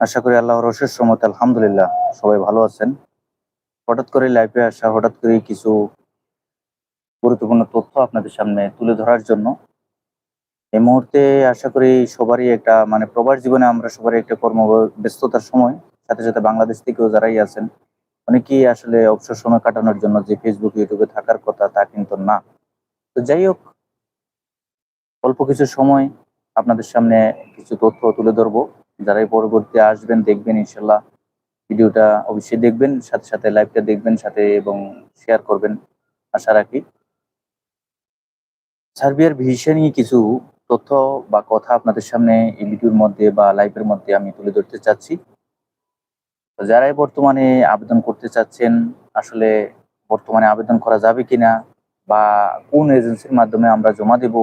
আশা করি আল্লাহর অশেষ রহমতে আলহামদুলিল্লাহ সবাই ভালো আছেন। হঠাৎ করে লাইভে আসা, হঠাৎ করে কিছু গুরুত্বপূর্ণ তথ্য আপনাদের সামনে তুলে ধরার জন্য। এই মুহূর্তে আশা করি সবারই একটা মানে প্রবাস জীবনে আমরা সবারই একটা কর্ম ব্যস্ততার সময়। সাথে সাথে বাংলাদেশ থেকেও যারাই আছেন, অনেকেই আসলে অবসর সময় কাটানোর জন্য যে ফেসবুক ইউটিউবে থাকার কথা তা কিন্তু না। তো যাই হোক, অল্প কিছু সময় আপনাদের সামনে কিছু তথ্য তুলে ধরবো। যারাই পরবর্তী আসবেন, দেখবেন ইনশাল্লাহ ভিডিওটা অবশ্যই দেখবেন, সাথে সাথে লাইভটা দেখবেন, সাথে এবং শেয়ার করবেন, আশা রাখি। সার্বিয়ার ভিসা নিয়ে কিছু তথ্য বা কথা আপনাদের সামনে এই ভিডিওর মধ্যে বা লাইভের মধ্যে আমি তুলে ধরতে চাচ্ছি। যারাই বর্তমানে আবেদন করতে চাচ্ছেন, আসলে বর্তমানে আবেদন করা যাবে কিনা বা কোন এজেন্সির মাধ্যমে আমরা জমা দেব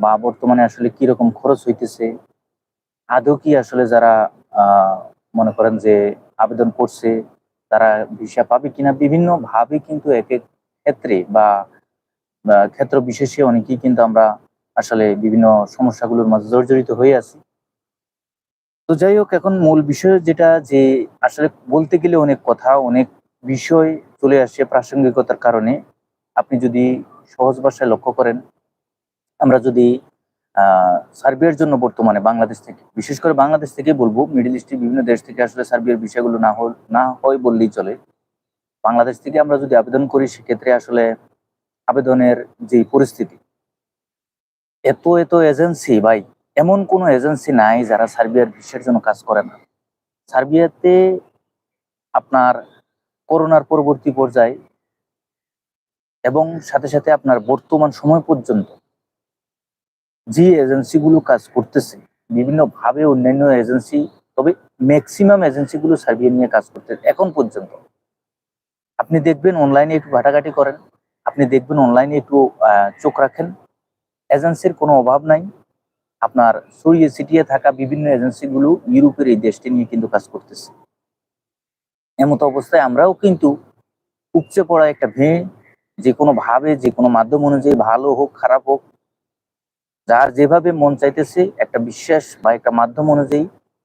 বা বর্তমানে আসলে কি রকম খরচ হইতেছে আদৌ কি আসলে যারা মনে করেন যে আবেদন করছে, তারা ভিসা পাবে কিনা? বিভিন্ন ভাবে কিন্তু এক এক ক্ষেত্রে বা ক্ষেত্র বিশেষে অনেকেই কিন্তু আমরা আসলে বিভিন্ন সমস্যাগুলোর মাঝে জর্জরিত হয়ে আছি। তো যাই হোক, এখন মূল বিষয় যেটা যে আসলে বলতে গেলে অনেক কথা, অনেক বিষয় চলে আসে প্রাসঙ্গিকতার কারণে। আপনি যদি সহজ ভাষায় লক্ষ্য করেন, আমরা যদি সার্বিয়ার জন্য বর্তমানে বাংলাদেশ থেকে। বিশেষ করে বাংলাদেশ থেকে বলব, মিডিল ইস্টের বিভিন্ন দেশ থেকে আসলে সার্বিয়ার বিষয়গুলো না হল না হয় বললেই চলে। বাংলাদেশ থেকে আমরা যদি আবেদন করি, সেক্ষেত্রে আসলে আবেদনের যে পরিস্থিতি, এত এত এজেন্সি ভাই, এমন কোনো এজেন্সি নাই যারা সার্বিয়ার ভিসার জন্য কাজ করে না। সার্বিয়াতে আপনার করোনার পরবর্তী পর্যায়ে এবং সাথে সাথে আপনার বর্তমান সময় পর্যন্ত যে এজেন্সিগুলো কাজ করতেছে, বিভিন্ন ভাবে অন্যান্য এজেন্সি তবে ম্যাক্সিমাম এজেন্সিগুলো সার্বিয়া নিয়ে কাজ করতে, এখন পর্যন্ত। আপনি দেখবেন অনলাইনে একটু ঘাটাঘাটি করেন, আপনি দেখবেন অনলাইনে একটু চোখ রাখেন। এজেন্সির কোনো অভাব নাই। আপনার ছড়িয়ে সিটিয়ে থাকা বিভিন্ন এজেন্সিগুলো ইউরোপের এই দেশটি নিয়ে কিন্তু কাজ করতেছে। এমত অবস্থায় আমরাও কিন্তু উপচে পড়া একটা ভেঙে যে কোনো ভাবে যে কোনো মাধ্যম অনুযায়ী ভালো হোক, খারাপ হোক যার যেভাবে মন চাইতেছে, একটা বিশ্বাস বা একটা মাধ্যম অনুযায়ী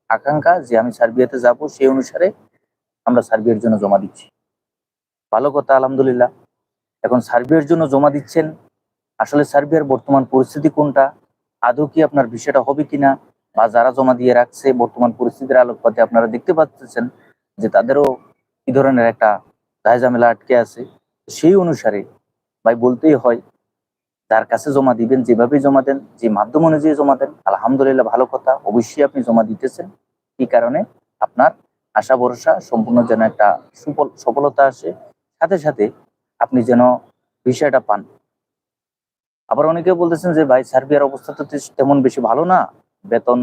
আকাঙ্ক্ষা যে আমি সার্বিয়াতে যাব, সেই অনুসারে আমরা সার্বিয়ার জন্য জমা দিচ্ছি। ভালো কথা, আলহামদুলিল্লাহ। এখন সার্বিয়ার জন্য জমা দিচ্ছেন, আসলে সার্বিয়ার বর্তমান পরিস্থিতি কোনটা, আদৌ কি আপনার বিষয়টা হবে কিনা, বা যারা জমা দিয়ে রাখছে বর্তমান পরিস্থিতির আলোকপাতে আপনারা দেখতে পাচ্ছেন যে তাদেরও কি ধরনের একটা ঝামেলা আটকে আছে। সেই অনুসারে, ভাই, বলতেই হয় যার কাছে জমা দিবেন, যেভাবে জমা দেন, যে মাধ্যম অনুযায়ী জমা দেন, আলহামদুলিল্লাহ ভালো কথা, অবশ্যই আপনি জমা দিতেছেন। কি কারণে আপনার আশা, ভরসা সম্পূর্ণ যেন একটা সুফল, সফলতা আসে। সাথে সাথে আপনি যেন বিষয়টা পান। আবার অনেকে বলতেছেন যে, ভাই, সার্বিয়ার অবস্থা তো তেমন বেশি ভালো না। বেতন,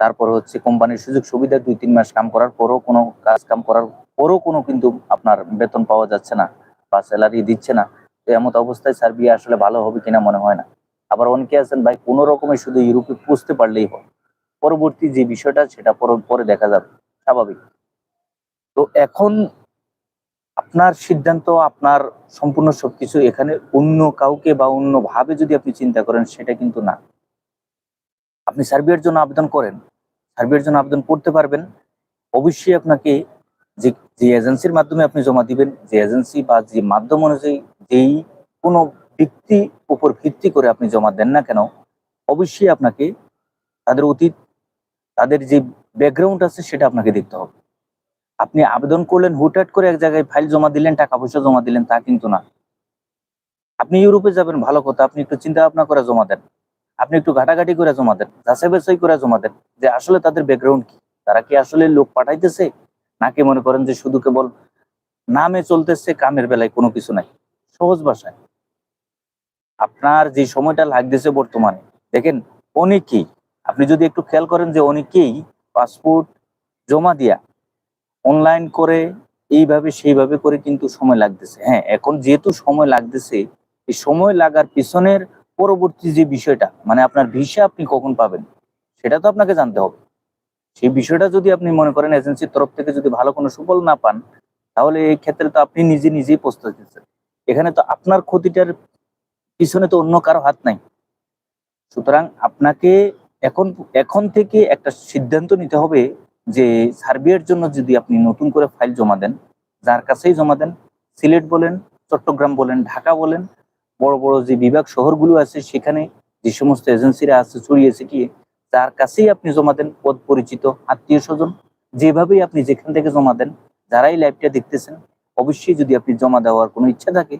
তারপর হচ্ছে কোম্পানির সুযোগ সুবিধা, দুই, তিন মাস কাম করার পরও কোনো কাজ কাম করার পরও কোনো কিন্তু আপনার বেতন পাওয়া যাচ্ছে না বা স্যালারি দিচ্ছে না। তো এমত অবস্থায় সার্বিয়া আসলে ভালো হবে কিনা মনে হয় না। আবার অনেকে আছেন, ভাই, কোনো রকমে শুধু ইউরোপে পৌঁছতে পারলেই হয়। পরবর্তী যে বিষয়টা, সেটা পর- পরে দেখা যাবে। স্বাভাবিক। তো এখন আপনার সিদ্ধান্ত, আপনার সম্পূর্ণ সবকিছু এখানে অন্য কাউকে বা অন্য ভাবে যদি আপনি চিন্তা করেন, সেটা কিন্তু না। আপনি সার্বিয়ার জন্য আবেদন করেন সার্বিয়ার জন্য আবেদন করতে পারবেন। অবশ্যই আপনাকে যে যে এজেন্সির মাধ্যমে আপনি জমা দিবেন, যে এজেন্সি বা যে মাধ্যম অনুযায়ী যেই কোনো ব্যক্তি উপর ভিত্তি করে আপনি জমা দেন না কেন, অবশ্যই আপনাকে তাদের অতীত, তাদের যে ব্যাকগ্রাউন্ড আছে সেটা আপনাকে দেখতে হবে। আপনি আবেদন করলেন, হুটহাট করে এক জায়গায় ফাইল জমা দিলেন, টাকা পয়সা জমা দিলেন, তা কিন্তু না। আপনি ইউরোপে যাবেন, ভালো কথা, আপনি একটু চিন্তা ভাবনা করে জমা দেন। আপনি একটু ঘাটাঘাটি করে জমা দেন যাচাই বাছাই করে জমা দেন যে আসলে তাদের ব্যাকগ্রাউন্ড কি। তারা কি আসলে লোক পাঠাইতেছে? নাকি মনে করেন যে শুধু কেবল নামে চলতেছে, কামের বেলায় কোনো কিছু নাই। সহজ ভাষায়। আপনার যে সময়টা লাগতেছে বর্তমানে, দেখেন অনেকেই আপনি যদি একটু খেয়াল করেন যে অনেকেই পাসপোর্ট জমা দিয়া অনলাইন করে এইভাবে সেইভাবে করে কিন্তু সময় লাগতেছে। হ্যাঁ এখন যেহেতু সময় লাগতেছে, এই সময় লাগার পিছনের পরবর্তী যে বিষয়টা মানে আপনার ভিসা আপনি কখন পাবেন, সেটা তো আপনাকে জানতে হবে। সেই বিষয়টা যদি আপনি মনে করেন এজেন্সির তরফ থেকে যদি ভালো কোনো সুফল না পান, তাহলে এই ক্ষেত্রে তো আপনি নিজে নিজেই প্রস্তুত দিচ্ছেন এখানে তো আপনার ক্ষতিটার পিছনে তো অন্য কারও হাত নাই। সুতরাং আপনাকে এখন এখন থেকে একটা সিদ্ধান্ত নিতে হবে যে সার্বিয়ার জন্য যদি আপনি নতুন করে ফাইল জমা দেন, যার কাছেই জমা দেন, সিলেট বলেন, চট্টগ্রাম বলেন, ঢাকা বলেন, বড় বড় যে বিভাগ শহরগুলো আছে, সেখানে যে সমস্ত এজেন্সিরা আছে, ছড়িয়ে ছিটিয়ে, যার কাছেই আপনি জমা দেন, পদ পরিচিত, আত্মীয় স্বজন, যেভাবেই আপনি যেখান থেকে জমা দেন, যারাই লাইভটা দেখতেছেন অবশ্যই যদি আপনি জমা দেওয়ার কোনো ইচ্ছা থাকে,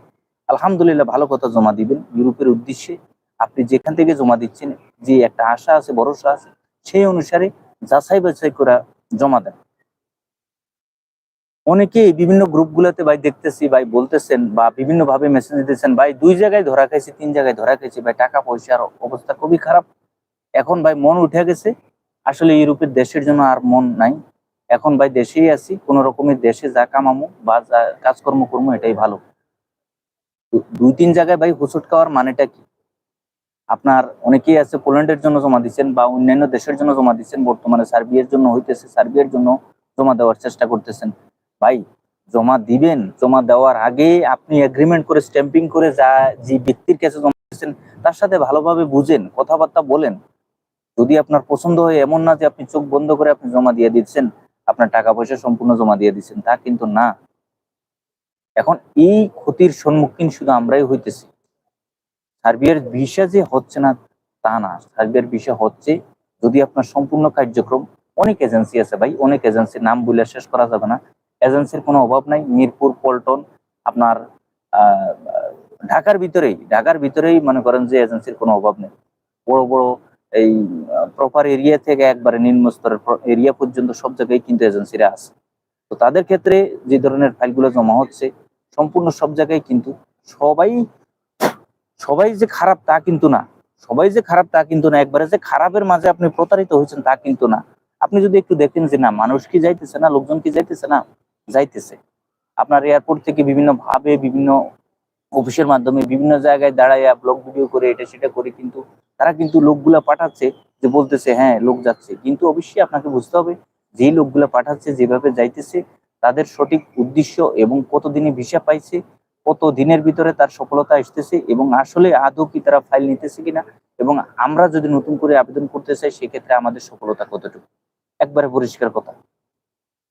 আলহামদুলিল্লাহ ভালো কথা জমা দিবেন। ইউরোপের উদ্দেশ্যে আপনি যেখান থেকে জমা দিচ্ছেন, যে একটা আশা আছে, ভরসা আছে, সেই অনুসারে যাচাই বাছাই করা জমা দেন। অনেকেই বিভিন্ন গ্রুপগুলোতে ভাই দেখতেছি, ভাই বলতেছেন বা বিভিন্ন ভাবে মেসেজ দিতেছেন, ভাই, দুই জায়গায় ধরা খাইছি, তিন জায়গায় ধরা খাইছি, ভাই, টাকা পয়সার অবস্থা খুবই খারাপ। এখন ভাই মন উঠে গেছে, আসলে ইউরোপের দেশের জন্য আর মন নাই। এখন ভাই দেশেই আছি, কোন রকমের দেশে যা কামামো বা যা কাজকর্ম করব এটাই ভালো। দুই তিন জায়গায় ভাই হুসুট খাওয়ার মানেটা কি? আপনার অনেকেই আছে পোল্যান্ডের জন্য জমা দিচ্ছেন বা অন্যান্য দেশের জন্য জমা দিচ্ছেন, বর্তমানে সার্বিয়ার জন্য হইতেছে, সার্বিয়ার জন্য জমা দেওয়ার চেষ্টা করতেছেন। ভাই, জমা দিবেন, জমা দেওয়ার আগে আপনি এগ্রিমেন্ট করে স্ট্যাম্পিং করে যা, যে ব্যক্তির কাছে জমা দিচ্ছেন, তার সাথে ভালোভাবে বুঝেন, কথাবার্তা বলেন। যদি আপনার পছন্দ হয় এমন না যে আপনি চোখ বন্ধ করে আপনি জমা দিয়ে দিচ্ছেন আপনার টাকা পয়সা সম্পূর্ণ জমা দিয়ে দিচ্ছেন তা কিন্তু না। এখন এই ক্ষতির সম্মুখীন শুধু আমরাই হইতেছি। সার্বিয়ার ভিসা যে হচ্ছে না, তা না। সার্বিয়ার ভিসা হচ্ছে যদি আপনার সম্পূর্ণ কার্যক্রম, অনেক এজেন্সি আছে ভাই, অনেক এজেন্সির নাম বলে শেষ করা যাবে না। এজেন্সির কোনো অভাব নাই। মিরপুর, পল্টন, আপনার ঢাকার ভিতরেই ঢাকার ভিতরেই মনে করেন যে এজেন্সির কোনো অভাব নেই। বড় বড় এই প্রপার এরিয়া থেকে একবারে নিম্ন স্তরের এরিয়া পর্যন্ত সব জায়গায় কিন্তু এজেন্সিরা আছে। তো তাদের ক্ষেত্রে যে ধরনের ফাইলগুলো জমা হচ্ছে, সম্পূর্ণ সব জায়গায় কিন্তু সবাই সবাই যে খারাপ তা কিন্তু না। সবাই যে খারাপ তা কিন্তু না। একবারে যে খারাপের মাঝে আপনি প্রতারিত হয়েছেন তা কিন্তু না। আপনি যদি একটু দেখেন যে না, মানুষ কি যাইতেছে না? লোকজন কি যাইতেছে না? যাইতেছে। আপনার এয়ারপোর্ট থেকে বিভিন্ন ভাবে বিভিন্ন অফিসের মাধ্যমে বিভিন্ন জায়গায় দাঁড়াইয়া ব্লগ ভিডিও করে এটা সেটা করে কিন্তু তারা কিন্তু লোকগুলা পাঠাচ্ছে যে বলতেছে হ্যাঁ লোক যাচ্ছে। কিন্তু অবশ্যই আপনাকে বুঝতে হবে, যেই লোকগুলা পাঠাচ্ছে, যেভাবে যাইতেছে, তাদের সঠিক উদ্দেশ্য এবং কতদিনে ভিসা পাইছে, কত দিনের ভিতরে তার সফলতা আসতেছে এবং আসলে আদৌ কি তারা ফাইল নিতেছে কিনা এবং আমরা যদি নতুন করে আবেদন করতে চাই, সেক্ষেত্রে আমাদের সফলতা কতটুকু? একবারে পরিষ্কার কথা।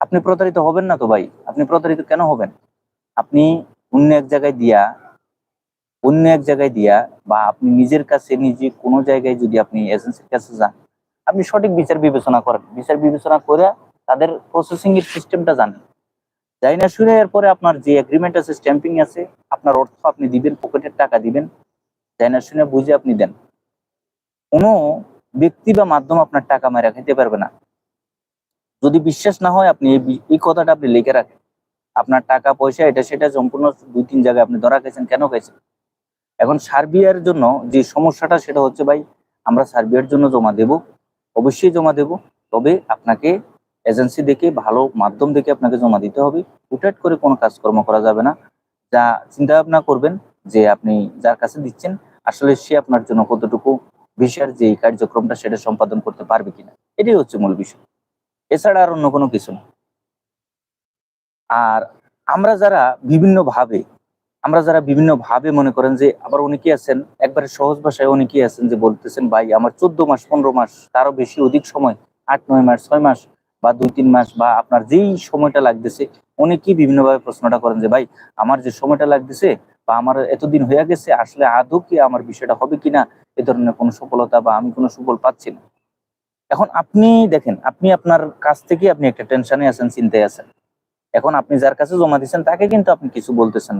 আপনি প্রতারিত হবেন না তো ভাই? আপনি প্রতারিত কেন হবেন? আপনি অন্য এক জায়গায় দিয়া অন্য এক জায়গায় দিয়া বা আপনি নিজের কাছে, নিজে কোনো জায়গায় যদি আপনি এজেন্সির কাছে যান, আপনি সঠিক বিচার বিবেচনা করেন। বিচার বিবেচনা করে তাদের প্রসেসিং এর সিস্টেমটা জানেন। যাই না শুনে এরপরে আপনার যে এগ্রিমেন্ট আছে স্ট্যাম্পিং আছে, আপনার অর্থ আপনি দিবেন, পকেটের টাকা দিবেন যাই না শুনে বুঝে আপনি দেন। কোনো ব্যক্তি বা মাধ্যম আপনার টাকা মেরা খেতে পারবে না। যদি বিশ্বাস না হয়, আপনি এই কথাটা আপনি লিখে রাখেন। আপনার টাকা, পয়সা, এটা, সেটা সম্পূর্ণ দুই তিন জায়গায় আপনি ধরা গেছেন কেন গেছেন এখন সার্বিয়ার জন্য যে সমস্যাটা সেটা হচ্ছে ভাই, আমরা সার্বিয়ার জন্য জমা দেব, অবশ্যই জমা দেব, তবে আপনাকে এজেন্সি দেখে, ভালো মাধ্যম দেখে আপনাকে জমা দিতে হবে। হুটহাট করে কোনো কাজকর্ম করা যাবে না। যা চিন্তা ভাবনা করবেন যে আপনি যার কাছে দিচ্ছেন, আসলে সে আপনার জন্য কতটুকু ভিসার যে কার্যক্রমটা সেটা সম্পাদন করতে পারবে কিনা। এটাই হচ্ছে মূল বিষয়। এছাড়া আর অন্য কোনো কিছু না। আর আমরা যারা বিভিন্ন ভাবে আমরা যারা বিভিন্ন ভাবে মনে করেন যে আবার অনেকেই আছেন, একবারে সহজ ভাষায় অনেকেই আছেন যে বলতেছেন, ভাই, আমার চোদ্দ মাস, পনেরো মাস, তারও বেশি অধিক সময়, আট, নয় মাস, ছয় মাস বা দুই, তিন মাস বা আপনার যেই সময়টা লাগতেছে অনেকেই বিভিন্নভাবে প্রশ্নটা করেন যে, ভাই, আমার যে সময়টা লাগতেছে বা আমার এতদিন হয়ে গেছে, আসলে আদৌ কি আমার বিষয়টা হবে কিনা? এ ধরনের কোনো সফলতা বা আমি কোনো সুফল পাচ্ছি না। এখন আপনি দেখেন, আপনি আপনার কাছ থেকে আপনি একটা টেনশনে আছেন, চিন্তায় আছেন। এখন আপনি যার কাছে জমা দিচ্ছেন তাকে কিন্তু আপনি কিছু বলতেছেন।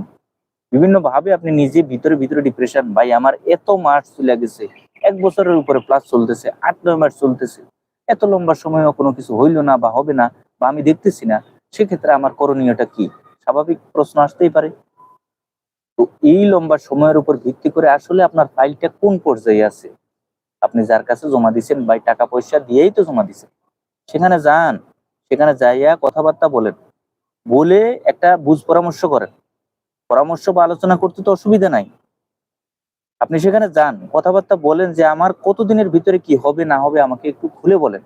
বিভিন্ন ভাবে আপনি নিজে ভিতরে ভিতরে ডিপ্রেশন ভাই, আমার এত মাস চলে গেছে, এক বছরের উপরে প্লাস চলতেছে, আট, নয় মাস চলতেছে, এত লম্বা সময়ও কোনো কিছু হইল না বা হবে না বা আমি দেখতেছি না, সেক্ষেত্রে আমার করণীয়টা কি? স্বাভাবিক প্রশ্ন আসতেই পারে। তো এই লম্বা সময়ের উপর ভিত্তি করে আসলে আপনার ফাইলটা কোন পর্যায়ে আছে? আপনি যার কাছে জমা দিচ্ছেন ভাই, টাকা পয়সা দিয়েই তো জমা দিচ্ছেন সেখানে যান, সেখানে যাইয়া কথাবার্তা বলেন, বলে একটা বুঝ পরামর্শ করেন। পরামর্শ বা আলোচনা করতে তো অসুবিধা নাই। আপনি সেখানে যান, কথাবার্তা বলেন যে আমার কতদিনের ভিতরে কি হবে, না হবে, আমাকে একটু খুলে বলেন।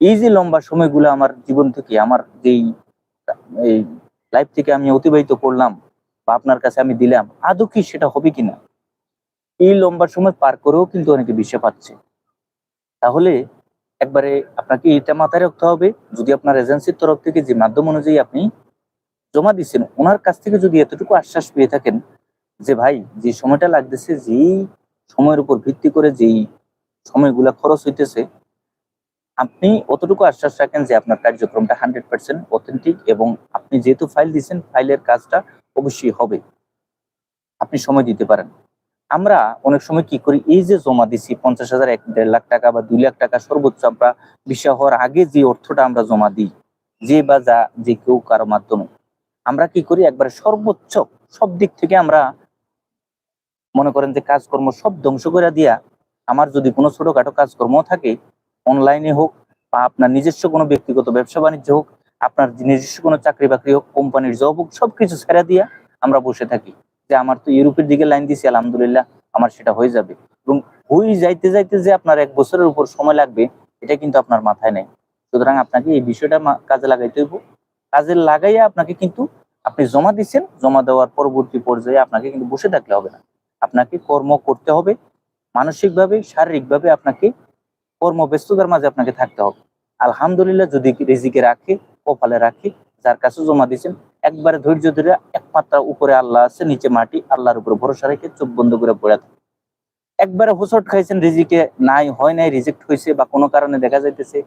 এই যে লম্বা সময়গুলো আমার জীবন থেকে, আমার যেই, এই লাইফ থেকে আমি অতিবাহিত করলাম বা আপনার কাছে আমি দিলাম, আদৌ কি সেটা হবে কিনা? এই লম্বা সময় পার করেও কিন্তু অনেকে বিষয় পাচ্ছে। তাহলে একবারে আপনাকে এটা মাথায় রাখতে হবে, যদি আপনার এজেন্সির তরফ থেকে যে মাধ্যম অনুযায়ী আপনি জমা দিচ্ছেন ওনার কাছ থেকে যদি এতটুকু আশ্বাস পেয়ে থাকেন যে ভাই, যে সময়টা লাগতেছে, যেই সময়ের উপর ভিত্তি করে যেই সময়গুলা খরচ হইতেছে, আপনি অতটুকু আশ্বাস রাখেন যে আপনার কার্যক্রমটা হান্ড্রেড পার্সেন্ট অথেন্টিক এবং আপনি যেহেতু ফাইল দিচ্ছেন ফাইলের কাজটা অবশ্যই হবে। আপনি সময় দিতে পারেন। আমরা অনেক সময় কি করি, এই যে জমা দিছি পঞ্চাশ হাজার, এক দেড় লাখ টাকা বা দুই লাখ টাকা সর্বোচ্চ আমরা বিষয় হওয়ার আগে যে অর্থটা আমরা জমা দিই, যে বা যা, যে কেউ কারও মাধ্যমে। আমরা কি করি? একবারে সর্বোচ্চ সব দিক থেকে আমরা মনে করেন যে কাজকর্ম সব ধ্বংস করে দিয়া আমার যদি কোনো ছোটখাটো কাজকর্ম থাকে অনলাইনে হোক বা আপনার নিজস্ব কোনো ব্যক্তিগত ব্যবসা বাণিজ্য হোক, আপনার নিজস্ব কোনো চাকরি বাকরি হোক, কোম্পানির জব হোক, সবকিছু ছেড়ে দিয়া আমরা বসে থাকি। যে আমার তো ইউরোপের দিকে লাইন দিছি, আলহামদুলিল্লাহ আমার সেটা হয়ে যাবে। এবং হয়ে যাইতে যাইতে যে আপনার এক বছরের উপর সময় লাগবে, এটা কিন্তু আপনার মাথায় নেই। সুতরাং আপনাকে এই বিষয়টা কাজে লাগাইতে হইব। কাজে লাগাইয়া আপনাকে কিন্তু আপনি জমা দিচ্ছেন জমা দেওয়ার পরবর্তী পর্যায়ে আপনাকে কিন্তু বসে থাকলে হবে না। আপনাকে কর্ম করতে হবে, মানসিকভাবে, শারীরিকভাবে আপনাকে কর্মব্যস্ততার মাঝে আপনাকে থাকতে হবে। আলহামদুলিল্লাহ যদি রেজিকে রাখে, কপালে রাখে, যার কাছে জমা দিচ্ছেন একবারে ধৈর্য ধরে একমাত্র উপরে আল্লাহ আছে, নিচে মাটি, আল্লাহর উপরে ভরসা রেখে চোখ বন্ধ করে পড়ে থাকে একবারে হোসট খাইছেন, রিজিকে নাই, হয় নাই, রিজেক্ট হয়েছে বা কোনো কারণে দেখা যাইতেছে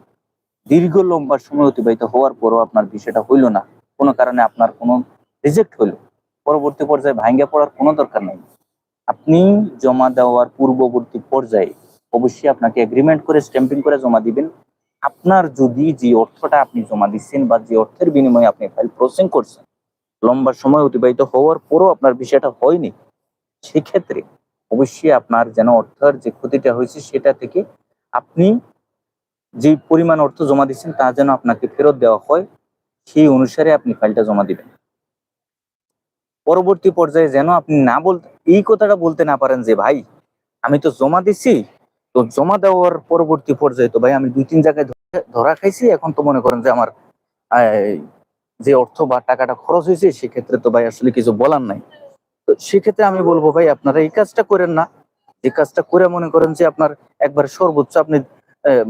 দীর্ঘ লম্বা সময় অতিবাহিত হওয়ার পরও আপনার বিষয়টা হইল না। কোনো কারণে আপনার কোনো রিজেক্ট হইল। পরবর্তী পর্যায়ে ভাঙ্গে পড়ার কোনো দরকার নেই। আপনি জমা দেওয়ার পূর্ববর্তী পর্যায়ে অবশ্যই আপনাকে এগ্রিমেন্ট করে স্ট্যাম্পিং করে জমা দিবেন। আপনার যদি যে অর্থটা আপনি জমা দিচ্ছেন বা যে অর্থের বিনিময়ে আপনি ফাইল প্রসেসিং করছেন, লম্বা সময় অতিবাহিত হওয়ার পরও আপনার বিষয়টা হয়নি, সেক্ষেত্রে অবশ্যই আপনার যেন অর্থের যে ক্ষতিটা হয়েছে সেটা থেকে আপনি যে পরিমাণ অর্থ জমা দিচ্ছেন তা যেন আপনাকে ফেরত দেওয়া হয়, সেই অনুসারে আপনি ফাইলটা জমা দিবেন। পরবর্তী পর্যায়ে যেন আপনি না বলতে এই কথাটা বলতে না পারেন যে, ভাই, আমি তো জমা দিছি, তো জমা দেওয়ার পরবর্তী পর্যায়ে তো ভাই আমি দুই তিন জায়গায় ধরা খাইছি, এখন তো মনে করেন যে আমার যে অর্থ বা টাকাটা খরচ হয়েছে, সেক্ষেত্রে তো ভাই আসলে কিছু বলার নাই। তো সেক্ষেত্রে আমি বলব, ভাই, আপনারা এই কাজটা করেন না। এই কাজটা করে মনে করেন যে, আপনার একবার সর্বোচ্চ আপনি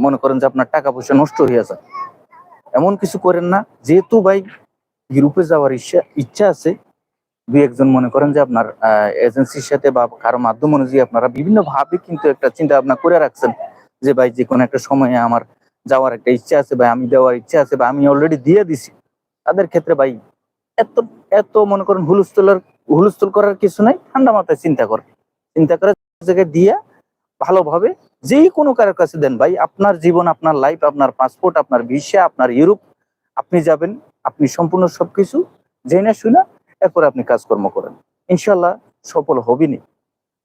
মনে করেন যে আপনার টাকা পয়সা নষ্ট হয়ে যায়। এমন কিছু করেন না, যেহেতু ভাই ইউরোপে যাওয়ার ইচ্ছা ইচ্ছা আছে, দুই একজন মনে করেন যে আপনার এজেন্সির সাথে বা কারও মাধ্যম অনুযায়ী আপনারা বিভিন্ন ভাবে কিন্তু একটা চিন্তা ভাবনা করে রাখছেন যে ভাই যে কোনো একটা সময়ে আমার যাওয়ার একটা ইচ্ছা আছে, বা আমি দেওয়ার ইচ্ছা আছে, বা আমি অলরেডি দিয়ে দিছি। তাদের ক্ষেত্রে ভাই এত এত মনে করেন হুলস্থুলের হুলস্থুল করার কিছু নাই, ঠান্ডা মাথায় চিন্তা করে। চিন্তা করে জায়গায় দিয়া ভালোভাবে যেই কোনো কারোর কাছে দেন, ভাই, আপনার জীবন, আপনার লাইফ আপনার পাসপোর্ট আপনার ভিসা আপনার ইউরোপ আপনি যাবেন, আপনি সম্পূর্ণ সবকিছু জেনে শুনে এরপরে আপনি কাজকর্ম করেন। ইনশাল্লাহ সফল হবেনি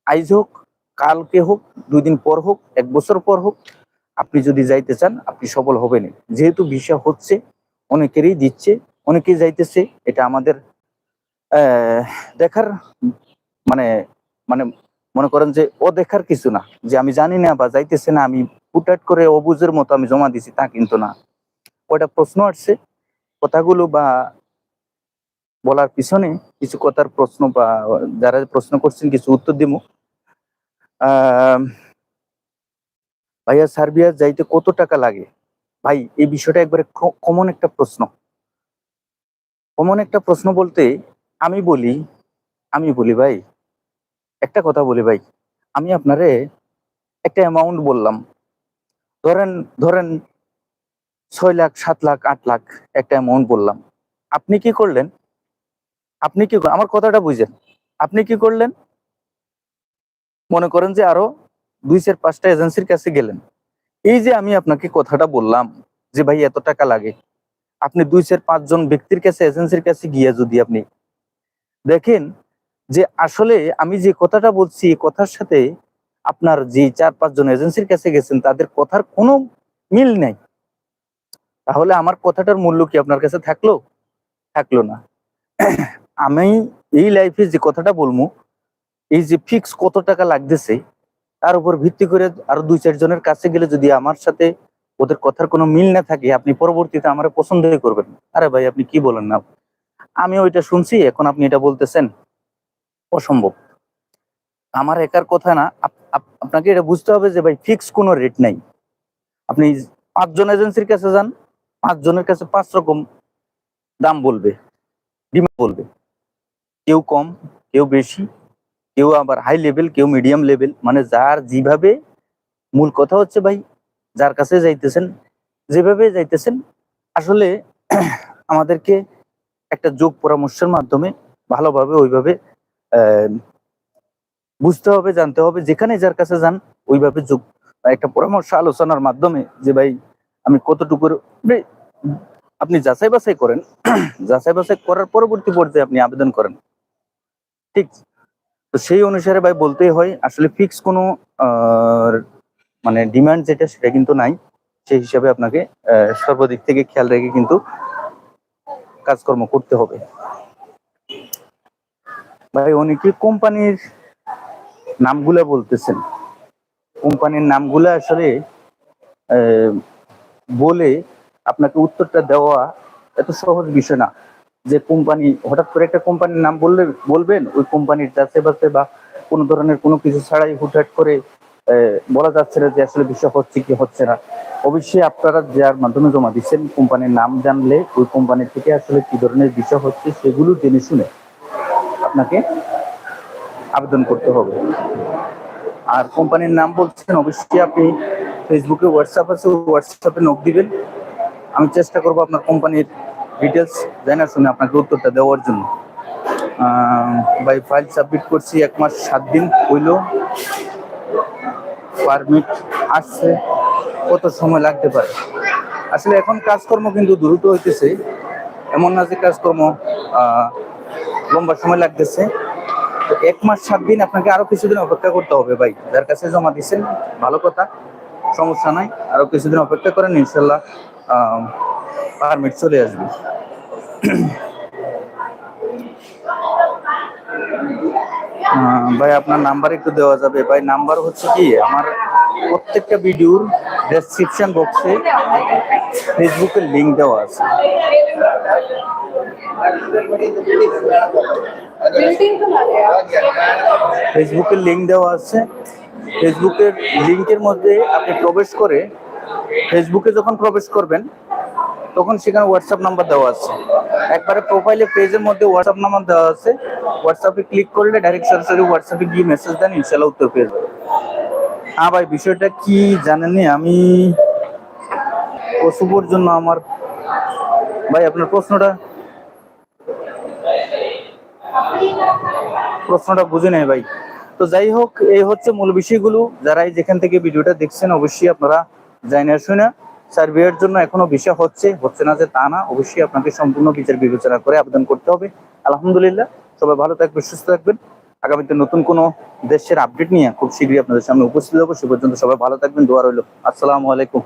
আইজ হোক, কালকে হোক দুই দিন পর হোক, এক বছর পর হোক, আপনি যদি যাইতে চান, আপনি সফল হবেনি যেহেতু ভিসা হচ্ছে, অনেকেরই দিচ্ছে, অনেকেই যাইতেছে, এটা আমাদের দেখার মানে মানে মনে করেন যে ও দেখার কিছু না, যে আমি জানি না বা যাইতেছে না, আমি হুটাট করে অবুজের মতো আমি জমা দিছি, তা কিন্তু না। ওটা প্রশ্ন আসছে, কথাগুলো বা বলার পিছনে কিছু কথার প্রশ্ন বা যারা প্রশ্ন করছেন কিছু উত্তর দিব ভাইয়া সার্বিয়া যাইতে কত টাকা লাগে? ভাই, এই বিষয়টা একবারে কমন একটা প্রশ্ন। কমন একটা প্রশ্ন বলতে আমি বলি আমি বলি ভাই একটা কথা বলি ভাই। আমি আপনারে একটা অ্যামাউন্ট বললাম। ধরেন ধরেন ছয় লাখ, সাত লাখ, আট লাখ একটা অ্যামাউন্ট বললাম। আপনি কি করলেন? আপনি কি আমার কথাটা বুঝেন। আপনি কি করলেন? মনে করেন যে আরও দুই চার, পাঁচটা এজেন্সির কাছে গেলেন। এই যে আমি আপনাকে কথাটা বললাম যে ভাই এত টাকা লাগে। আপনি দুই চার, পাঁচজন ব্যক্তির কাছে এজেন্সির কাছে গিয়ে যদি আপনি দেখেন যে আসলে আমি যে কথাটা বলছি কথার সাথে আপনার যে চার পাঁচজন এজেন্সির কাছে গেছেন, তাদের কথার কোনো মিল নেই। তাহলে আমার কথাটার মূল্য কি আপনার কাছে থাকল? থাকল না। আমি এই লাইফে যে কথাটা বলব, এই যে ফিক্স কত টাকা লাগতেছে, তার উপর ভিত্তি করে আরও দুই চারজনের কাছে গেলে যদি আমার সাথে ওদের কথার কোনো মিল না থাকে, আপনি পরবর্তীতে আমার পছন্দই করবেন আরে ভাই, আপনি কি বলেন না? আমি ওইটা শুনছি, এখন আপনি এটা বলতেছেন। অসম্ভব। আমার একার কথা না, আপ- আপ- আপনাকে এটা বুঝতে হবে যে ভাই ফিক্স কোনো রেট নাই। আপনি পাঁচজন এজেন্সির কাছে যান, পাঁচজনের কাছে পাঁচ রকম দাম বলবে ডিমান্ড বলবে। কেউ কম, কেউ বেশি, কেউ আবার হাই লেভেল কেউ মিডিয়াম লেভেল মানে যার যেভাবে মূল কথা হচ্ছে ভাই, যার কাছে যাইতেছেন, যেভাবে যাইতেছেন, আসলে আমাদেরকে একটা যোগ পরামর্শের মাধ্যমে ভালোভাবে, ওইভাবে বুঝতে হবে, জানতে হবে, যেখানে যার কাছে যান, ওইভাবে যোগ একটা পরামর্শ আলোচনার মাধ্যমে যে ভাই, আমি কতটুকু আপনি যাচাই বাছাই করেন। যাচাই বাছাই করার পরবর্তী পর্যায়ে আপনি আবেদন করেন। ঠিক? তো সেই অনুসারে ভাই বলতেই হয়, আসলে ফিক্স কোনো মানে ডিমান্ড যেটা, সেটা কিন্তু নাই। সেই হিসাবে আপনাকে সর্বদিক থেকে খেয়াল রেখে কিন্তু কাজকর্ম করতে হবে। ভাই অনেকে কোম্পানির নামগুলা বলতেছেন? কোম্পানির নামগুলা আসলে বলে আপনাকে উত্তরটা দেওয়া এত সহজ বিষয় না। যে কোম্পানি, হঠাৎ করে একটা কোম্পানির নাম বললে, বলবেন, ওই কোম্পানির বাসে বা কোনো ধরনের কোনো কিছু ছাড়াই হুটহাট করে বলা যাচ্ছে না যে আসলে বিষয় হচ্ছে কি হচ্ছে না। অবশ্যই আপনারা যার মাধ্যমে জমা দিচ্ছেন কোম্পানির নাম জানলে, ওই কোম্পানি থেকে আসলে কি ধরনের বিষয় হচ্ছে সেগুলো জেনে শুনে আপনাকে আবেদন করতে হবে। আর কোম্পানির নাম বলছেন, অবশ্যই আপনি ফেসবুকে হোয়াটসঅ্যাপ আছে হোয়াটসঅ্যাপে নক দিবেন। আমি চেষ্টা করব আপনার কোম্পানির ডিটেলস জানা শুনে আপনাকে উত্তরটা দেওয়ার জন্য। বাই ফাইল সাবমিট করছি, এক মাস সাত দিন হইল। পারমিট আসছে। কত সময় লাগতে পারে? আসলে এখন কাজকর্ম কিন্তু দ্রুত হইতেছে। এমন না যে কাজকর্ম লম্বা সময় লাগতেছে। তো এক মাস, সাত দিন আপনাকে আরও কিছুদিন অপেক্ষা করতে হবে ভাই। যার কাছে জমা দিচ্ছেন ভালো কথা, সমস্যা নাই। আরও কিছুদিন অপেক্ষা করেন, ইনশাল্লাহ পারমিট চলে আসবে। ভাই, আপনার নাম্বার একটু দেওয়া যাবে। ভাই নাম্বার হচ্ছে কি? আমার প্রত্যেকটা ভিডিওর ডেসক্রিপশন বক্সে ফেসবুকের লিঙ্ক দেওয়া আছে। ফেসবুকের লিঙ্ক দেওয়া আছে। ফেসবুকের লিঙ্কের মধ্যে আপনি প্রবেশ করে ফেসবুকে যখন প্রবেশ করবেন তখন সেখানে হোয়াটসঅ্যাপ নাম্বার দেওয়া আছে। একবারে প্রোফাইলে পেজের মধ্যে হোয়াটসঅ্যাপ নাম্বার দেওয়া আছে। হোয়াটসঅ্যাপে ক্লিক করলে ডাইরেক্ট সরাসরি হোয়াটসঅ্যাপে গিয়ে মেসেজ দেন ইনশাল্লাহ উত্তর পেয়ে হ্যাঁ ভাই, বিষয়টা কি জানেননি আমি পশুপুর জন্য আমার ভাই, আপনার প্রশ্নটা প্রশ্নটা বুঝে নেই ভাই। তো যাই হোক, এই হচ্ছে মূল বিষয়গুলো। যারাই যেখান থেকে ভিডিওটা দেখছেন, অবশ্যই আপনারা জানিয়ে শুনে সার্ভের জন্য এখনও বিষয় হচ্ছে হচ্ছে না যে তা না, অবশ্যই আপনাকে সম্পূর্ণ বিচার বিবেচনা করে আবেদন করতে হবে। আলহামদুলিল্লাহ, সবাই ভালো থাকবেন, সুস্থ থাকবেন। আগামীতে নতুন কোনো দেশের আপডেট নিয়ে খুব শীঘ্রই আপনাদের সামনে উপস্থিত হব। সে পর্যন্ত সবাই ভালো থাকবেন, দোয়া রইল। আসসালামু আলাইকুম।